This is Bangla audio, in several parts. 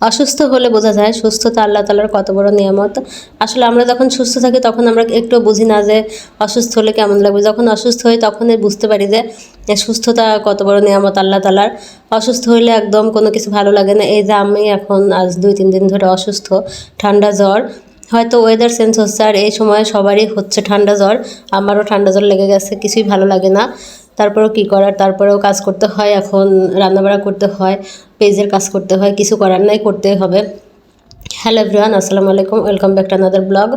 অসুস্থ হলে বোঝা যায়, সুস্থতা আল্লাহ তালার কত বড় নিয়ামত। আসলে আমরা যখন সুস্থ থাকি, তখন আমরা একটু বুঝি না যে অসুস্থ হলে কেমন লাগবে। যখন অসুস্থ হই, তখনই বুঝতে পারি যে সুস্থতা কত বড় নিয়ামত আল্লাহ তালার অসুস্থ হলে একদম কোনো কিছু ভালো লাগে না। এই যে আমি এখন আজ দুই, তিন দিন ধরে অসুস্থ, ঠান্ডা জ্বর। হয়তো ওয়েদার চেঞ্জ হচ্ছে, আর এই সময় সবারই হচ্ছে ঠান্ডা জ্বর। আমারও ঠান্ডা জ্বর লেগে গেছে, কিছুই ভালো লাগে না। তারপরেও কী করার? তারপরেও কাজ করতে হয়, এখন রান্নাবাড়া করতে হয়, পেজের কাজ করতে হয়, কিছু করার নাই, করতেই হবে। হ্যালো এভরিওয়ান, আসসালামু আলাইকুম, welcome back to another blog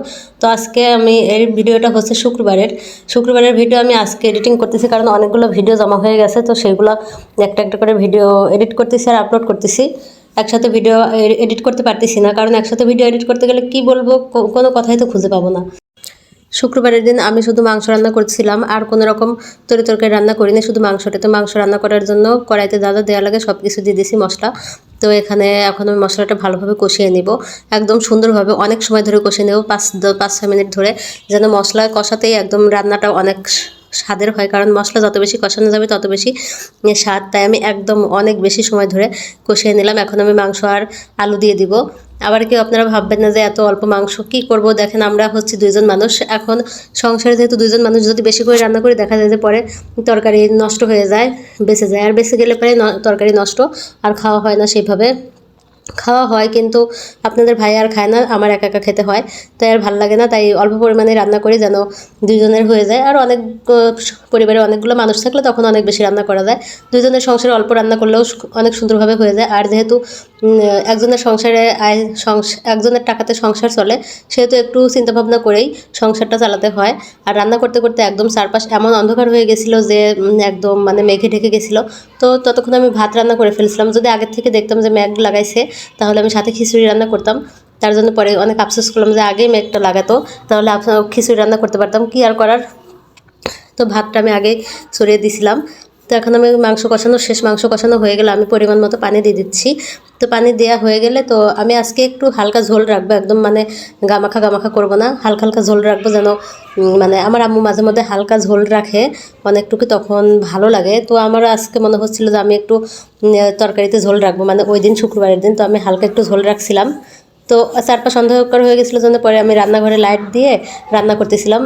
তো আজকে আমি, এই ভিডিওটা হচ্ছে শুক্রবারের। শুক্রবারের ভিডিও আমি আজকে এডিটিং করতেছি কারণ অনেকগুলো ভিডিও জমা হয়ে গেছে, তো সেগুলো একটা একটা করে ভিডিও এডিট করতেছি আর আপলোড করতেছি। একসাথে ভিডিও এডিট করতে পারতেছি না, কারণ একসাথে ভিডিও এডিট করতে গেলে কি বলব কোনো কথাই তো খুঁজে পাবো না। শুক্রবারের দিন আমি শুধু মাংস রান্না করছিলাম, আর কোনো রকম তরি তরকারি রান্না করিনি, শুধু মাংসটা। তো মাংস রান্না করার জন্য কড়াইতে দাদা দেওয়া লাগে সব কিছু দিয়ে দিয়েছি মশলা। তো এখানে এখন আমি মশলাটা ভালোভাবে কষিয়ে নিব। একদম সুন্দরভাবে অনেক সময় ধরে কষিয়ে নেব, পাঁচ পাঁচ ছয় মিনিট ধরে, যেন মশলা কষাতেই একদম রান্নাটা অনেক স্বাদের হয়, কারণ মশলা যত বেশি কষানো যাবে, তত বেশি স্বাদ। তাই আমি একদম অনেক বেশি সময় ধরে কষিয়ে নিলাম। এখন আমি মাংস আর আলু দিয়ে দিব। আবার কেউ আপনারা ভাববেন না যে এত অল্প মাংস কি করব? দেখেন আমরা হচ্ছে দুইজন মানুষ। এখন সংসারে যেহেতু দুইজন মানুষ, যদি বেশি করে রান্না করে, দেখা যায় যে পরে তরকারি নষ্ট হয়ে যায়, বেঁচে যায়। আর বেঁচে গেলে পরে তরকারি নষ্ট, আর খাওয়া হয় না সেইভাবে। খাওয়া হয়, কিন্তু আপনাদের ভাই আর খায় না, আমার একা একা খেতে হয়। তাই আর ভালো লাগে না, তাই অল্প পরিমাণে রান্না করি যেন দুজনের হয়ে যায়। আর অনেক পরিবারে অনেকগুলো মানুষ থাকলে তখন অনেক বেশি রান্না করা যায়। দুজনের সংসারে অল্প রান্না করলেও অনেক সুন্দরভাবে হয়ে যায়। আর যেহেতু একজনের সংসারে আয় একজনের টাকাতে সংসার চলে, সেহেতু একটু চিন্তাভাবনা করেই সংসারটা চালাতে হয়। আর রান্না করতে করতে একদম চারপাশ এমন অন্ধকার হয়ে গেছিল যে একদম মানে মেঘে ঢেকে গেছিল। তো ততক্ষণ আমি ভাত রান্না করে ফেলছিলাম। যদি আগের থেকে দেখতাম যে মেঘ লাগাইছে তাহলে আমি সাথে খিচুড়ি রান্না করতাম। তার জন্য পরে অনেক আফসোস করলাম যে আগেই মেঘটা লাগাতো। তাহলে খিচুড়ি রান্না করতে পারতাম। কি আর করার? তো ভাতটা আমি আগে ছড়িয়ে দিছিলাম। তো এখন আমি মাংস কষানো, শেষ মাংস কষানো হয়ে গেলে আমি পরিমাণ মতো পানি দিয়ে দিচ্ছি। তো পানি দেওয়া হয়ে গেলে তো আমি আজকে একটু হালকা ঝোল রাখব, একদম মানে গামাখা গামাখা করব না, হালকা হালকা ঝোল রাখব যেন মানে আমার আম্মু মাঝে মধ্যে হালকা ঝোল রাখে, অনেকটুকু তখন ভালো লাগে। তো আমার আজকে মনে হচ্ছিল যে আমি একটু তরকারিতে ঝোল রাখব মানে ওই দিন শুক্রবারের দিন তো আমি হালকা একটু ঝোল রাখছিলাম। তো চারপাশ অন্ধকার হয়ে গেছিল জন্য পরে আমি রান্নাঘরে লাইট দিয়ে রান্না করতেছিলাম।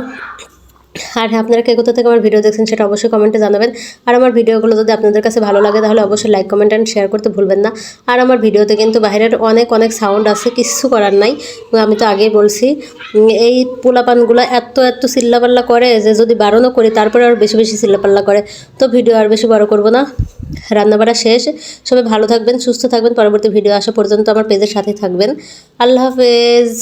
আর আপনারা কে কোথা থেকে আমার ভিডিও দেখছেন সেটা অবশ্যই কমেন্টে জানাবেন। আর আমার ভিডিওগুলো যদি আপনাদের কাছে ভালো লাগে, তাহলে অবশ্যই লাইক কমেন্ট অ্যান্ড শেয়ার করতে ভুলবেন না। আর আমার ভিডিওতে কিন্তু বাইরের অনেক অনেক সাউন্ড আছে, কিছু করার নাই। আমি তো আগেই বলছি এই পোলাপানগুলো এত এত চিল্লাপাল্লা করে যে যদি বারণও করি, তারপরে আর বেশি বেশি চিল্লাপাল্লা করে। তো ভিডিও আর বেশি বড় করব না। রান্নাবাড়া শেষ। সবাই ভালো থাকবেন, সুস্থ থাকবেন। পরবর্তী ভিডিও আসা পর্যন্ত আমার পেজের সাথে থাকবেন। আল্লাহ হাফেজ।